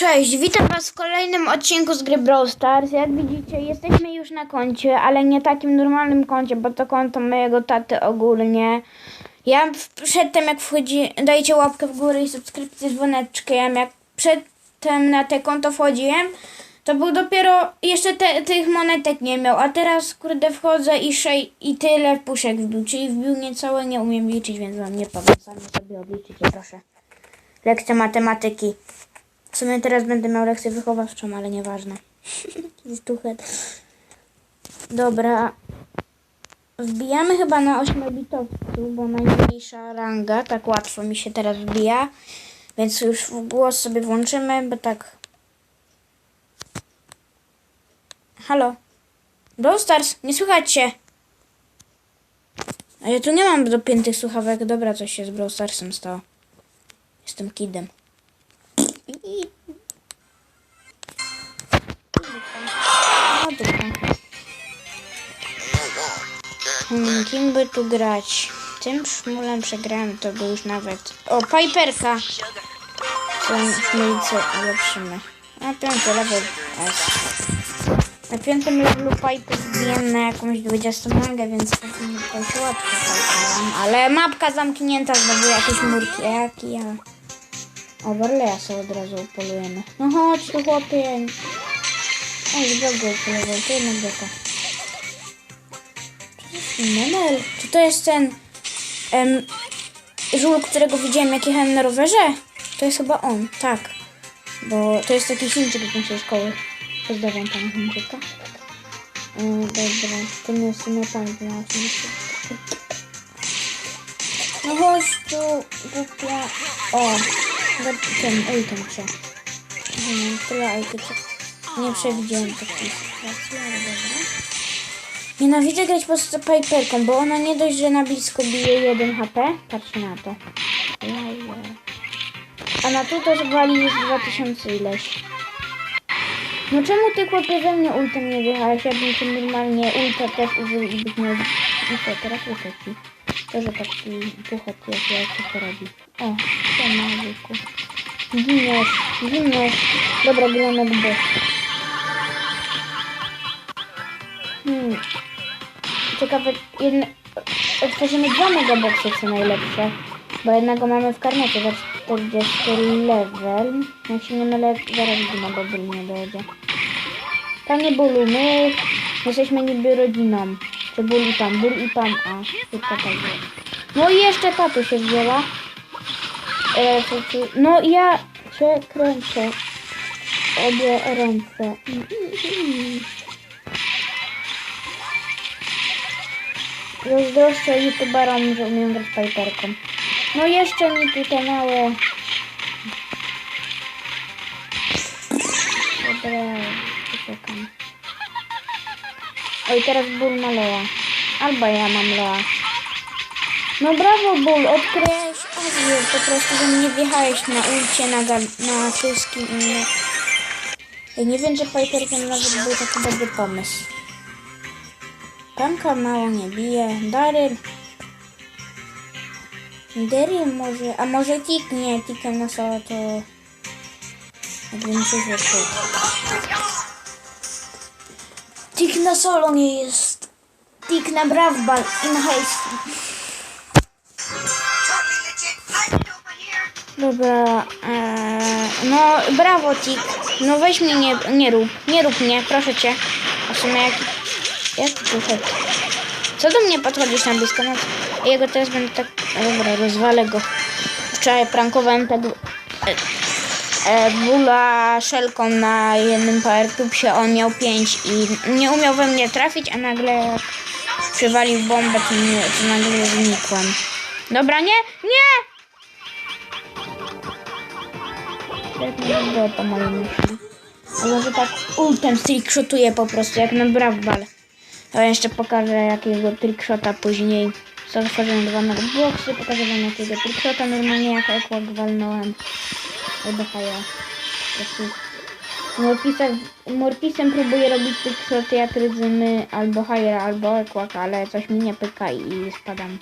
Cześć, witam was w kolejnym odcinku z gry Brawl Stars. Jak widzicie, jesteśmy już na koncie, ale nie takim normalnym koncie, bo to konto mojego taty ogólnie. Ja przedtem jak wchodzi, dajcie łapkę w górę i subskrypcję z dzwoneczkiem, jak przedtem na te konto wchodziłem, to był dopiero, jeszcze te, tych monetek nie miał, a teraz kurde wchodzę i szej, i tyle puszek wbił, czyli wbił niecałe, nie umiem liczyć, więc wam nie powiem, sami sobie obliczycie, proszę. Lekcja matematyki. Sumie teraz będę miał lekcję wychowawczą, ale nieważne. Jakiś tuchet. Dobra. Wbijamy chyba na 8-bitowcu, bo najmniejsza ranga. Tak łatwo mi się teraz wbija. Więc już głos sobie włączymy, bo tak. Halo. Brawl Stars, nie słychać się. A ja tu nie mam dopiętych słuchawek. Dobra, coś się z Brawl Starsem stało. Jestem kidem. Hmm, kim by tu grać? Tym szmulem przegrałem, to by już nawet... O, Piperka! Co szmulce ulepszymy. Na piąty level S. Na piątym levelu Piper zbiłem na jakąś 20 mangę, więc się łatwo załapałem. Ale mapka zamknięta, znowu jakieś murki. Jaki ja... O, Barleya sobie od razu upolujemy. No chodź tu chłopie. Oj, drogą polował, to jednak beka. Menel, czy to jest ten em, żul, którego widziałem jak jechałem na rowerze? To jest chyba on, tak. Bo to jest taki Chińczyk z naszej szkoły. Pozdrawiam pana Chińczyka. E, dobra, to nie jest nie pan, No chodź tu, głupia. O, ten, ten prze. Hmm, tyle ajki, nie przewidziałem takiej sytuacji, ale dobra. Nienawidzę grać po prostu Piperką, bo ona nie dość, że na blisko bije 1 HP. Patrz na to. A na to wali już 2000 ileś. No czemu ty chłopie ze mnie ultem nie wyjechałeś? Ja bym ci normalnie ulta też użył i być miał... I co, teraz wysoki. To, że taki puchat jest, jak to robi. O, co ma wieku. Giniesz, giniesz. Dobra, gronek bot. Hmm. Ciekawe, jedne... Otworzymy dwa megaboxy co najlepsze. Bo jednego mamy w karnecie za 40 level. Jak się nie mylę, zaraz bo ból nie dojedzie. Panie Bólu, my jesteśmy niby rodziną. Czy ból i pan, ból i pan, a tylko. No i jeszcze tatu się wzięła. E, no ja się kręcę. Obie ręce. Zazdroszczę youtuberom, że umiem grać Piperką. No jeszcze mi tutaj małe... Oj, teraz ból ma Loa. Albo ja mam Loa. No brawo, Ból, odkryłeś Azję, po prostu, że nie wjechałeś na ulcie, na, na wszystkim innym. Ja nie wiem, że Piper ten nawet był taki dobry pomysł. Panka mało nie bije. Daryl. Daryl może, a może Tik? Nie, Tikem na solo to... Jakbym coś wyszło. Tik na solo nie jest. Tik na Brawbal i na Hasty. Dobra, eee, no brawo Tik. No weź mnie, nie, nie rób, nie rób mnie, proszę cię. A w sumie jak, jak chodzi? Co do mnie podchodzisz na blisko? No, jego teraz będę tak, dobra, rozwalę go. Wczoraj prankowałem tego bula szelką na jednym PowerTubsie, on miał 5 i nie umiał we mnie trafić, a nagle przywalił bombę, to, nie, to nagle znikłem. Dobra, nie, nie! Było myśli. A może tak ultem trickshotuje po prostu, jak na Brawball. To jeszcze pokażę jakiego trickshota później. Zatworzyłem dwa boxy, pokażę wam jakiego trickshota normalnie jak ekłak walnąłem. Prostu Morpisem, Morpisem próbuję robić ryzymy albo haja, albo ekłak, ale coś mi nie pyka i spadam.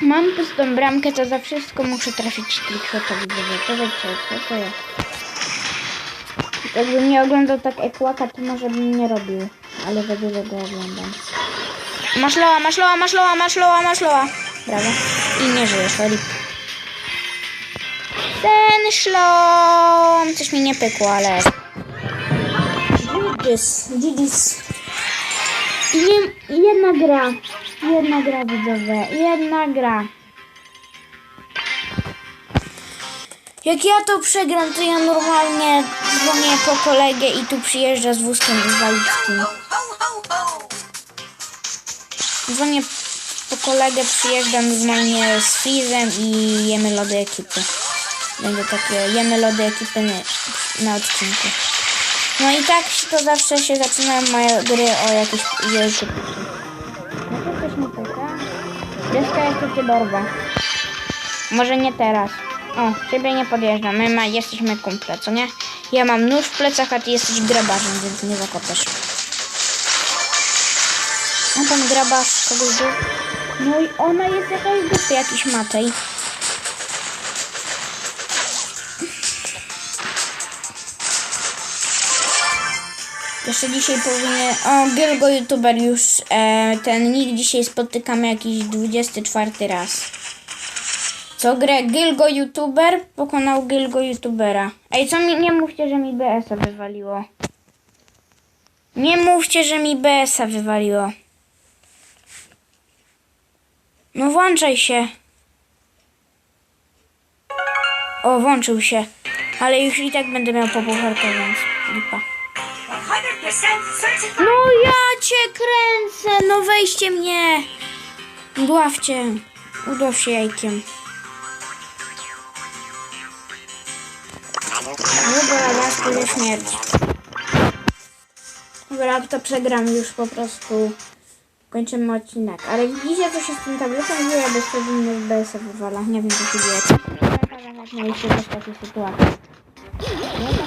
Mam pustą bramkę, to za wszystko muszę trafić trickshota widzowie. Powiedzcie, co to jest? Jakbym nie oglądał tak ekłaka, to może bym nie robił. Ale za dużo go oglądam. Masz loa, masz loa, masz loa, masz loa, masz loa. Brawo. I nie żyjesz, Filip. Szlom. Coś mi nie pykło, ale... Jedna gra. Jedna gra widzowie. Jedna gra. Jak ja to przegram, to ja normalnie dzwonię po kolegę i tu przyjeżdża z wózkiem inwalidzkim. Dzwonię po kolegę, przyjeżdżam normalnie z Fizem i jemy lody ekipy. Będzie takie, jemy lody ekipy na, odcinku. No i tak to zawsze się zaczynają moje gry o jakieś wielkie. No to ktoś mi pyta. To ty dorwa. Może nie teraz. O, ciebie nie podjeżdżam. My ma, jesteśmy kumple, co nie? Ja mam nóż w plecach, a ty jesteś grabarzem, więc nie zakopiesz. A tam grabarz kogoś. No i ona jest jakaś dupy, jakiś matej. Jeszcze dzisiaj powinien... O, Gilgo YouTuber już e, ten nick dzisiaj spotykamy jakiś 24 raz. Co grę Gilgo YouTuber pokonał Gilgo YouTubera. Ej, co mi... Nie mówcie, że mi BS-a wywaliło. Nie mówcie, że mi BS-a wywaliło. No włączaj się. O, włączył się. Ale już i tak będę miał po więc lipa. 100% certified. No ja cię kręcę, no weźcie mnie. Udławcie. Udław się jajkiem. Dobra, raz pójdę śmierć. Dobra, to przegram już po prostu. Kończymy odcinek. Ale widzicie co się z tym tabletem dzieje? Bez powinny BS wywala. Nie wiem co się dzieje. Jak mieliście też takie sytuacje. To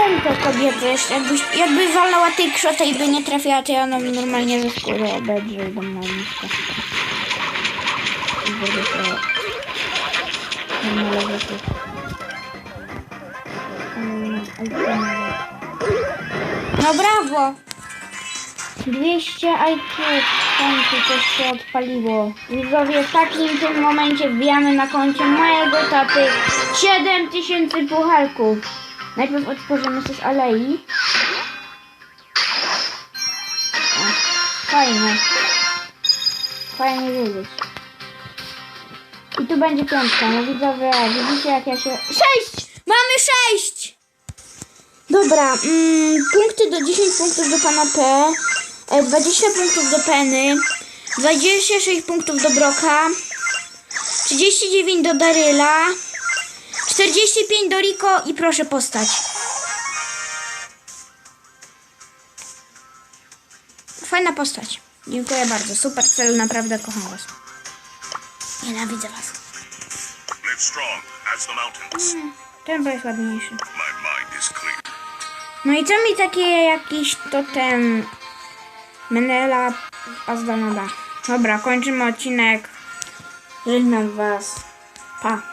To kobiety? Jakbyś, jakby walnęła tej krzotę i by nie trafiła, to ja ona mi normalnie ze skóry obedrze i dam. No brawo! 200 IQ końcu coś się odpaliło. Widzowie, w takim tym momencie wbijamy na koncie mojego taty 7000 pucharków. Najpierw otworzymy z alei. O, fajnie. Fajnie wiedzieć. I tu będzie piątka. No widzowie, widzicie jak ja się... Sześć! Mamy sześć! Dobra, mm, punkty do 10 punktów do pana P, e, 20 punktów do Penny, 26 punktów do Broka, 39 do Daryla, 45 do Rico i proszę postać. Fajna postać. Dziękuję bardzo. Super cel, naprawdę kocham was. Nienawidzę was. Mountains. Ten jest ładniejszy. No i co mi takie jakiś totem Menela Azdanoda. Dobra, kończymy odcinek. Żegnam was. Pa.